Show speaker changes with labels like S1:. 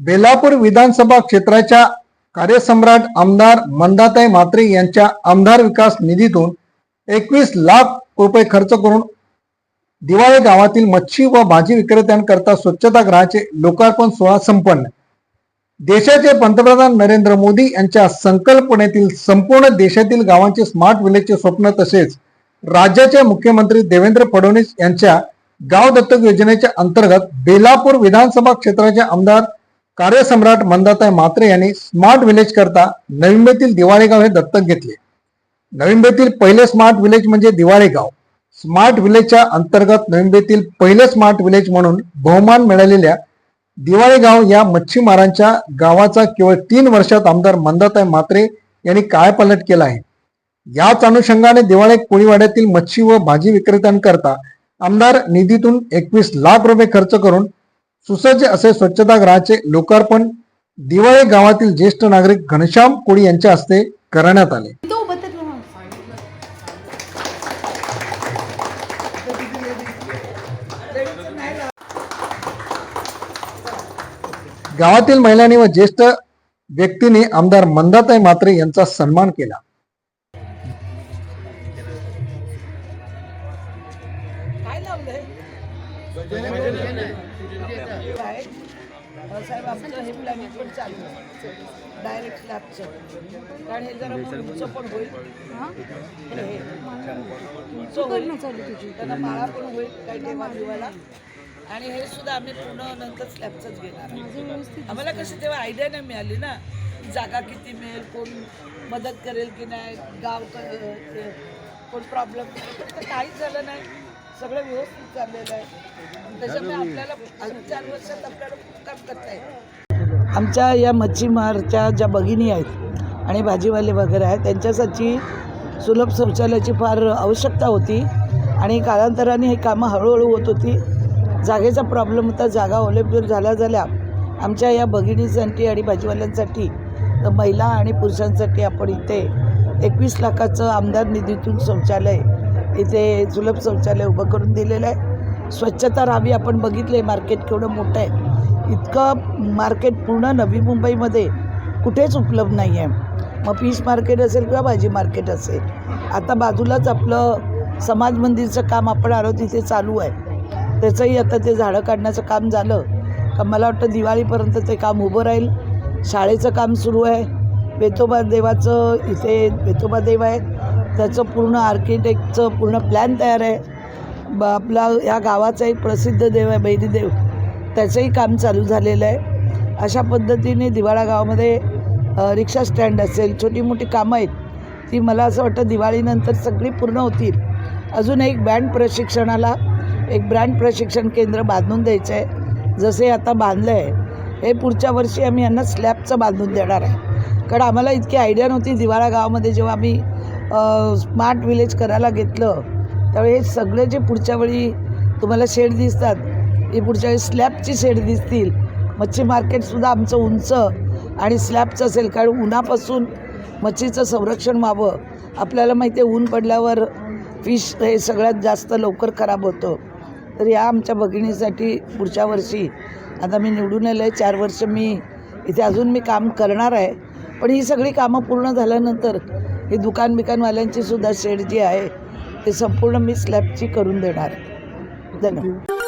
S1: बेलापूर विधानसभा क्षेत्राच्या कार्यसम्राट आमदार मंदाताई म्हात्रे यांच्या आमदार विकास निधीतून एकवीस लाख रुपये खर्च करून दिवाळे गावातील मच्छी व भाजी विक्रेत्यांकरता स्वच्छतागृहाचे लोकार्पण सोहळा संपन्न. देशाचे पंतप्रधान नरेंद्र मोदी यांच्या संकल्पनेतील संपूर्ण देशातील गावांचे स्मार्ट विलेजचे स्वप्न तसेच राज्याचे मुख्यमंत्री देवेंद्र फडणवीस यांच्या गाव दत्तक योजनेच्या अंतर्गत बेलापूर विधानसभा क्षेत्राचे आमदार कार्यसम्राट मंदाताई म्हात्रे यांनी स्मार्ट विलेज करता नवी मुंबईतील हे दत्तक घेतले. नवी मुंबईतील पहिले स्मार्ट विलेज म्हणजे दिवाळे गाव स्मार्ट विलेजच्या अंतर्गत नवी मुंबईतील पहिले स्मार्ट विलेज म्हणून बहुमान मिळालेल्या दिवाळे गाव या मच्छीमारांच्या गावाचा केवळ तीन वर्षात आमदार मंदाताई म्हात्रे यांनी कायापालट केला आहे? याच अनुषंगाने दिवाळे कोळीवाड्यातील मच्छी व भाजी विक्रेत्यांकरता आमदार निधीतून एकवीस लाख रुपये खर्च करून सुसज्ज असे स्वच्छतागृहाचे लोकार्पण दिवाळे गावातील ज्येष्ठ नागरिक घनश्याम कोळी यांच्या हस्ते करण्यात आले. गावातील महिलांनी व ज्येष्ठ व्यक्तींनी आमदार मंदाताई म्हात्रे यांचा सन्मान केला.
S2: काय लावलंय? काय? साहेब आमचं हे प्लॅनिंग पण चालू आहे. डायरेक्ट स्लॅबचं कारण हे जरा उंच पण होईल. उंच होईल. त्यांना माळा पण होईल काही आणि हे सुद्धा आम्ही पूर्ण नंतर स्लॅबचंच घेणार. आम्हाला कशी तेव्हा आयडिया नाही मिळाली ना? जागा किती मिळेल कोण मदत करेल की नाही गाव कोण प्रॉब्लेम काहीच झालं नाही. सगळं व्यवस्थित चाललेलं आहे. त्याच्यामुळे आपल्याला अजून चार वर्षात आपल्याला खूप काम करता येईल. आमच्या या मच्छीमारच्या ज्या भगिनी आहेत आणि भाजीवाले वगैरे आहेत त्यांच्यासाठी सुलभ शौचालयाची फार आवश्यकता होती आणि कालांतराने हे कामं हळूहळू होत होती. जागेचा प्रॉब्लेम होता जागा अवलंबून झाल्या झाल्या आमच्या या भगिनीसाठी आणि भाजीवाल्यांसाठी तर महिला आणि पुरुषांसाठी आपण इथे एकवीस लाखाचं आमदार निधीतून शौचालय इथे सुलभ शौचालय उभं करून दिलेलं आहे. स्वच्छता राहावी आपण बघितले मार्केट केवढं मोठं आहे. इतकं मार्केट पूर्ण नवी मुंबईमध्ये कुठेच उपलब्ध नाही आहे मग पीस मार्केट असेल किंवा भाजी मार्केट असेल आता बाजूलाच आपलं समाज मंदिरचं काम आपण आलो तिथे चालू आहे. त्याचंही आता ते झाडं काढण्याचं काम झालं का मला वाटतं दिवाळीपर्यंत ते काम उभं राहील. शाळेचं काम सुरू आहे. वेतोबा देवाचं इथे वेतोबा देव आहे त्याचं पूर्ण आर्किटेक्टचं पूर्ण प्लॅन तयार आहे. ब आपला या गावाचा एक प्रसिद्ध देव आहे बैरीदेव त्याचंही काम चालू झालेलं आहे. अशा पद्धतीने दिवाळा गावामध्ये रिक्षा स्टँड असेल छोटी मोठी कामं आहेत ती मला असं वाटतं दिवाळीनंतर सगळी पूर्ण होतील. अजून एक बँड प्रशिक्षणाला एक ब्रँड प्रशिक्षण केंद्र बांधून द्यायचं आहे. जसे आता बांधलं आहे हे पुढच्या वर्षी आम्ही यांना स्लॅबचं बांधून देणार आहे. कारण आम्हाला इतकी आयडिया नव्हती दिवाळा गावामध्ये जेव्हा आम्ही स्मार्ट विलेज करायला घेतलं त्यावेळी हे सगळे जे पुढच्या वेळी तुम्हाला शेड दिसतात हे पुढच्या वेळी स्लॅबची शेड दिसतील. मच्छी मार्केटसुद्धा आमचं उंच आणि स्लॅबचं असेल कारण उन्हापासून मच्छीचं संरक्षण व्हावं. आपल्याला माहिती आहे ऊन पडल्यावर फिश हे सगळ्यात जास्त लवकर खराब होतं. तर या आमच्या भगिनीसाठी पुढच्या वर्षी आता मी निवडून आलं आहे चार वर्ष मी इथे अजून मी काम करणार आहे. पण ही सगळी कामं पूर्ण झाल्यानंतर हे दुकान बिकानवाल्यांची सुद्धा शेड जी आहे ते संपूर्ण मी स्लॅबची करून देणार. आहे धन्यवाद